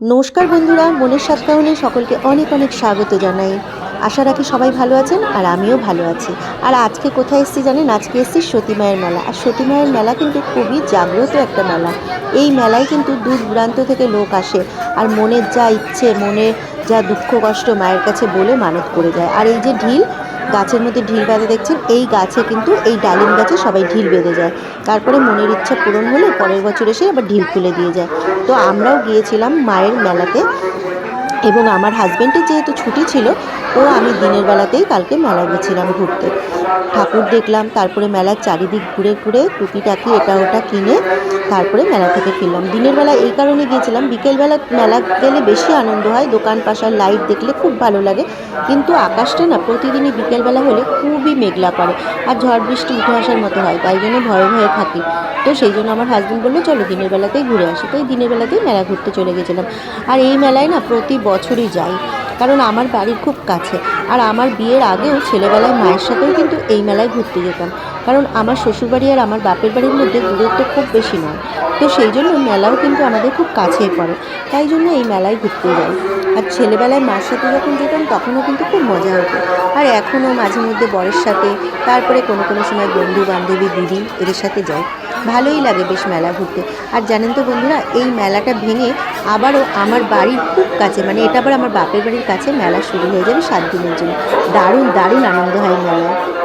নমস্কার বন্ধুরা, মনের সাতকাহনে সকলকে অনেক অনেক স্বাগত জানাই। আশা রাখি সবাই ভালো আছেন আর আমিও ভালো আছি। আর আজকে কোথায় এসেছি জানেন? আজকে এসেছি সতী মায়ের মেলা। আর সতী মায়ের মেলা কিন্তু খুবই জাগ্রত একটা মেলা। এই মেলায় কিন্তু দূর দূরান্ত থেকে লোক আসে আর মনের যা ইচ্ছে মনে যা দুঃখ, কষ্ট মায়ের কাছে বলে মানত করে যায়। আর এই যে ঢিল গাছের মধ্যে ঢিল বেঁধে দেখছেন, এই গাছে কিন্তু এই ডালিম গাছে সবাই ঢিল বেঁধে যায়। তারপরে মনের ইচ্ছা পূরণ হলে পরের বছর এসে আবার ঢিল খুলে দিয়ে যায়। তো আমরাও গিয়েছিলাম মায়ের মেলাতে। এবং আমার হাজব্যান্ডের যেহেতু ছুটি ছিল, ও আমি দিনের বেলাতেই কালকে মেলা গেছিলাম ঘুরতে। ঠাকুর দেখলাম, তারপরে মেলার চারিদিক ঘুরে ঘুরে টুকিটাকি এটা ওটা কিনে তারপরে মেলা থেকে ফিরলাম। দিনের বেলা এই কারণে গিয়েছিলাম বিকেলবেলা মেলা গেলে বেশি আনন্দ হয়, দোকান পাশার লাইট দেখলে খুব ভালো লাগে। কিন্তু আকাশটা না, প্রতিদিনই বিকেলবেলা হলে খুবই মেঘলা করে আর ঝড় বৃষ্টি উঠে আসার মতো হয়, তাই জন্য ভয়ে ভয়ে থাকি। তো সেই জন্য আমার হাজব্যান্ড বলল, চলো দিনের বেলাতেই ঘুরে আসি। তাই দিনের বেলাতেই মেলা ঘুরতে চলে গেছিলাম। আর এই মেলায় না প্রতি বছরই যাই, কারণ আমার বাড়ির খুব কাছে। আর আমার বিয়ের আগেও ছেলেবেলায় মায়ের সাথেও কিন্তু এই মেলায় ঘুরতে যেতাম। কারণ আমার শ্বশুরবাড়ি আর আমার বাপের বাড়ির মধ্যে দূরত্ব খুব বেশি নয়। তো সেই জন্য মেলাও কিন্তু আমাদের খুব কাছেই পড়ে। তাই জন্য এই মেলায় ঘুরতে যাই। আর ছেলেবেলায় মার সাথে যখন যেতাম, তখনও কিন্তু খুব মজা হতো। আর এখনও মাঝে মধ্যে বরের সাথে, তারপরে কোনো কোনো সময় বন্ধু বান্ধবী দিদি এদের সাথে যাই। ভালোই লাগে বেশ মেলা ঘুরতে। আর জানেন তো বন্ধুরা, এই মেলাটা ভেঙে আবারও আমার বাড়ির খুব কাছে মানে এটা আবার আমার বাপের বাড়ির কাছে মেলা শুরু হয়ে যাবে সাত দিনের জন্য। দারুণ দারুণ আনন্দ হয় মেলায়।